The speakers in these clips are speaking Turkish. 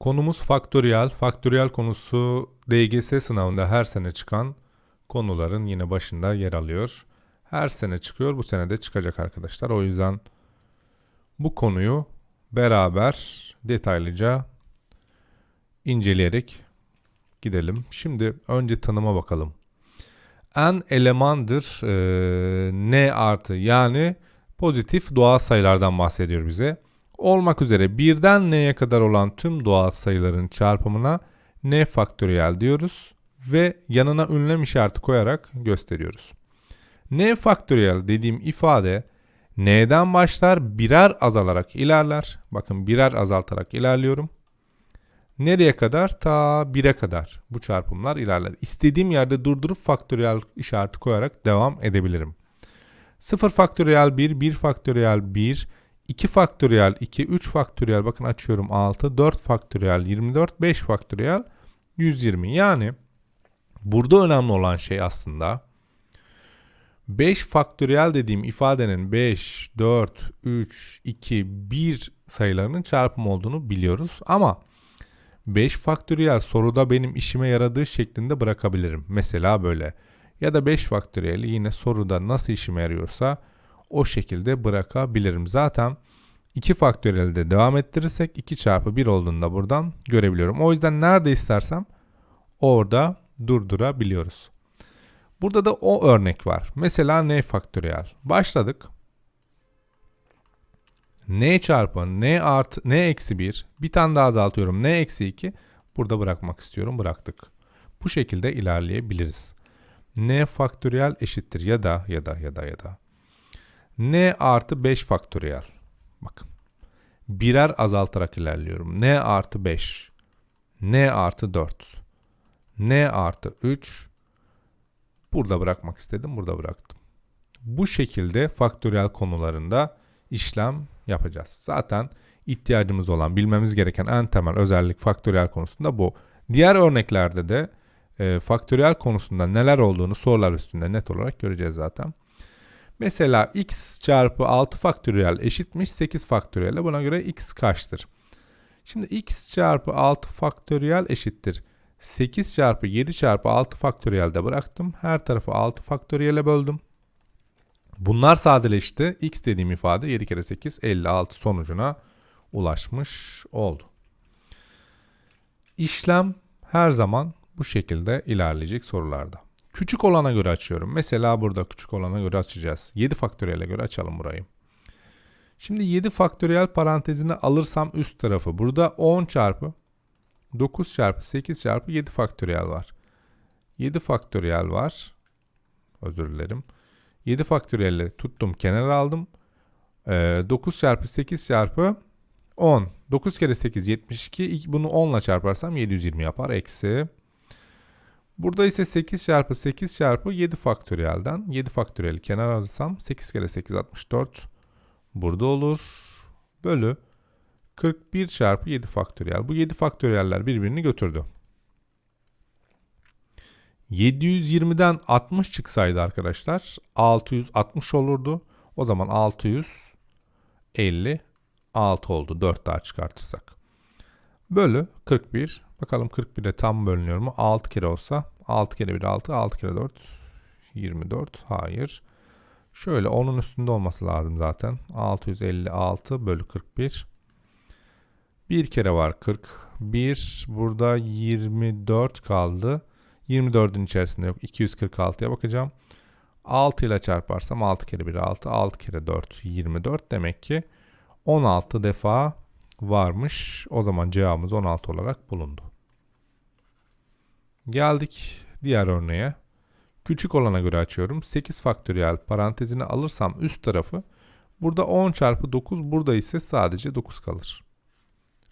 Konumuz faktöriyel. Faktöriyel konusu DGS sınavında her sene çıkan konuların yine başında yer alıyor. Her sene çıkıyor, bu sene de çıkacak arkadaşlar. O yüzden bu konuyu beraber detaylıca inceleyerek gidelim. Şimdi önce tanıma bakalım. N elemandır e, N artı yani pozitif doğal sayılardan bahsediyor bize. Olmak üzere birden n'ye kadar olan tüm doğal sayıların çarpımına n faktöriyel diyoruz ve yanına ünlem işareti koyarak gösteriyoruz. n faktöriyel dediğim ifade n'den başlar birer azalarak ilerler. Bakın birer azaltarak ilerliyorum. Nereye kadar? Ta 1'e kadar bu çarpımlar ilerler. İstediğim yerde durdurup faktöriyel işareti koyarak devam edebilirim. 0 faktöriyel 1, 1 faktöriyel 1, 2 faktöriyel 2, 3 faktöriyel bakın açıyorum 6, 4 faktöriyel 24, 5 faktöriyel 120. Yani burada önemli olan şey aslında 5 faktöriyel dediğim ifadenin 5, 4, 3, 2, 1 sayılarının çarpımı olduğunu biliyoruz. Ama 5 faktöriyel soruda benim işime yaradığı şeklinde bırakabilirim. Mesela böyle. Ya da 5 faktöriyeli yine soruda nasıl işime yarıyorsa o şekilde bırakabilirim. Zaten 2 faktöriyeli de devam ettirirsek 2 çarpı 1 olduğunda buradan görebiliyorum. O yüzden nerede istersem orada durdurabiliyoruz. Burada da o örnek var. Mesela n faktöriyel. Başladık. n çarpı n artı n eksi 1. Bir tane daha azaltıyorum. n eksi 2. Burada bırakmak istiyorum. Bıraktık. Bu şekilde ilerleyebiliriz. n faktöriyel eşittir ya da ya da ya da ya da n artı 5 faktöriyel. Bakın. Birer azaltarak ilerliyorum. n artı 5. n artı 4. n artı 3. Burada bırakmak istedim. Burada bıraktım. Bu şekilde faktöriyel konularında işlem yapacağız. Zaten ihtiyacımız olan, bilmemiz gereken en temel özellik faktöriyel konusunda bu. Diğer örneklerde de e, faktöriyel konusunda neler olduğunu sorular üstünde net olarak göreceğiz zaten. Mesela x çarpı 6 faktöriyel eşitmiş 8 faktöriyel. Buna göre x kaçtır? Şimdi x çarpı 6 faktöriyel eşittir. 8 çarpı 7 çarpı 6 faktöriyelde bıraktım. Her tarafı 6 faktöriyele böldüm. Bunlar sadeleşti. x dediğim ifade 7 kere 8 56 sonucuna ulaşmış oldu. İşlem her zaman bu şekilde ilerleyecek sorularda. Küçük olana göre açıyorum. Mesela burada küçük olana göre açacağız. 7 faktöriyele göre açalım burayı. Şimdi 7 faktöriyel parantezini alırsam üst tarafı. Burada 10 çarpı 9 çarpı 8 çarpı 7 faktöriyel var. 7 faktöriyel var. Özür dilerim. 7 faktöriyeli tuttum kenara aldım. Ee, 9 çarpı 8 çarpı 10. 9 kere 8 72. Bunu 10 ile çarparsam 720 yapar. Eksi Burada ise 8 çarpı 8 çarpı 7 faktöriyelden 7 faktöriyeli kenara alırsam 8 kere 8 64 burada olur. Bölü 41 çarpı 7 faktöriyel. Bu 7 faktöriyeller birbirini götürdü. 720'den 60 çıksaydı arkadaşlar 660 olurdu. O zaman 656 oldu 4 daha çıkartırsak. Bölü 41 Bakalım 41'e tam bölünüyor mu? 6 kere olsa 6 kere 1 6, 6 kere 4 24. Hayır. Şöyle onun üstünde olması lazım zaten. 656 bölü 41. Bir kere var 41. Burada 24 kaldı. 24'ün içerisinde yok. 246'ya bakacağım. 6 ile çarparsam 6 kere 1 6. 6 kere 4 24. Demek ki 16 defa varmış. O zaman cevabımız 16 olarak bulundu. Geldik diğer örneğe. Küçük olana göre açıyorum. 8 faktöriyel parantezini alırsam üst tarafı burada 10 çarpı 9 burada ise sadece 9 kalır.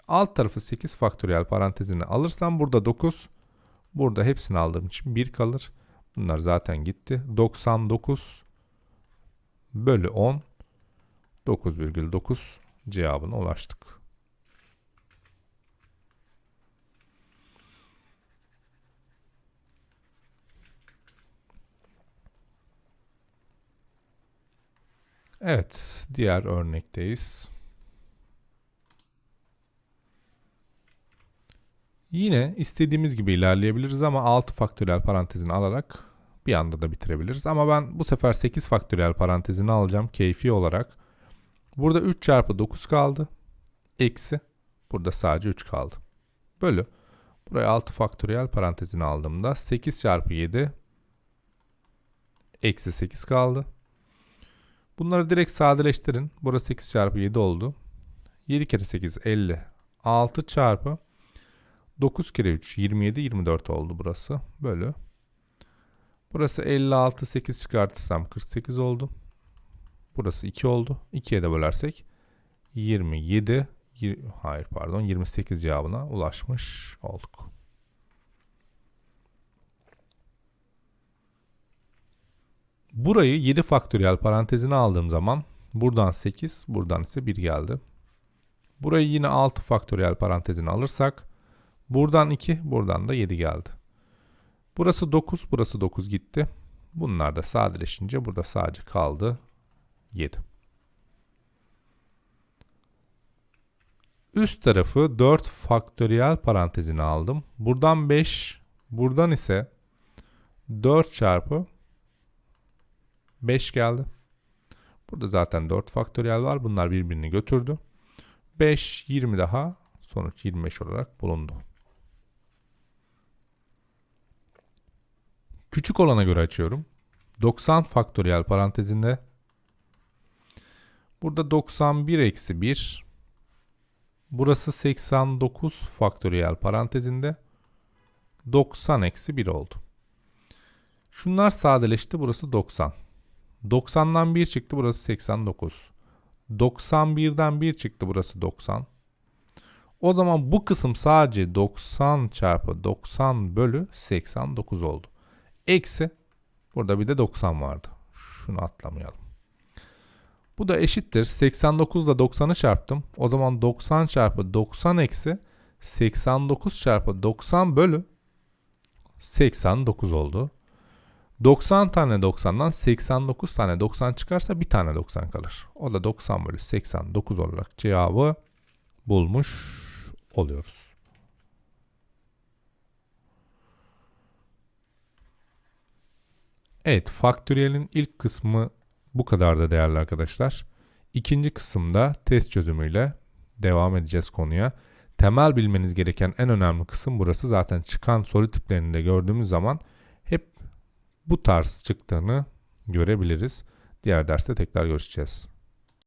Alt tarafı 8 faktöriyel parantezini alırsam burada 9 burada hepsini aldığım için 1 kalır. Bunlar zaten gitti. 99 bölü 10 9,9 cevabına ulaştık. Evet, diğer örnekteyiz. Yine istediğimiz gibi ilerleyebiliriz ama 6 faktöriyel parantezini alarak bir anda da bitirebiliriz. Ama ben bu sefer 8 faktöriyel parantezini alacağım keyfi olarak. Burada 3 çarpı 9 kaldı. Eksi. Burada sadece 3 kaldı. Bölü. Buraya 6 faktöriyel parantezini aldığımda 8 çarpı 7 eksi 8 kaldı. Bunları direkt sadeleştirin. Burası 8 çarpı 7 oldu. 7 kere 8 50. 6 çarpı 9 kere 3 27 24 oldu burası. Bölü. Burası 56 8 çıkartırsam 48 oldu. Burası 2 oldu. 2'ye de bölersek 27 yir- hayır pardon 28 cevabına ulaşmış olduk. Burayı 7 faktöriyel parantezine aldığım zaman buradan 8, buradan ise 1 geldi. Burayı yine 6 faktöriyel parantezine alırsak buradan 2, buradan da 7 geldi. Burası 9, burası 9 gitti. Bunlar da sadeleşince burada sadece kaldı 7. Üst tarafı 4 faktöriyel parantezine aldım. Buradan 5, buradan ise 4 çarpı 5 geldi. Burada zaten 4 faktöriyel var. Bunlar birbirini götürdü. 5, 20 daha sonuç 25 olarak bulundu. Küçük olana göre açıyorum. 90 faktöriyel parantezinde burada 91 eksi 1 burası 89 faktöriyel parantezinde 90 eksi 1 oldu. Şunlar sadeleşti. Burası 90. 90'dan 1 çıktı. Burası 89. 91'den 1 çıktı. Burası 90. O zaman bu kısım sadece 90 çarpı 90 bölü 89 oldu. Eksi burada bir de 90 vardı. Şunu atlamayalım. Bu da eşittir. 89 ile 90'ı çarptım. O zaman 90 çarpı 90 eksi 89 çarpı 90 bölü 89 oldu. 90 tane 90'dan 89 tane 90 çıkarsa bir tane 90 kalır. O da 90 bölü 89 olarak cevabı bulmuş oluyoruz. Evet, faktöriyelin ilk kısmı bu kadar da değerli arkadaşlar. İkinci kısımda test çözümüyle devam edeceğiz konuya. Temel bilmeniz gereken en önemli kısım burası. Zaten çıkan soru tiplerini de gördüğümüz zaman bu tarz çıktığını görebiliriz. Diğer derste tekrar görüşeceğiz.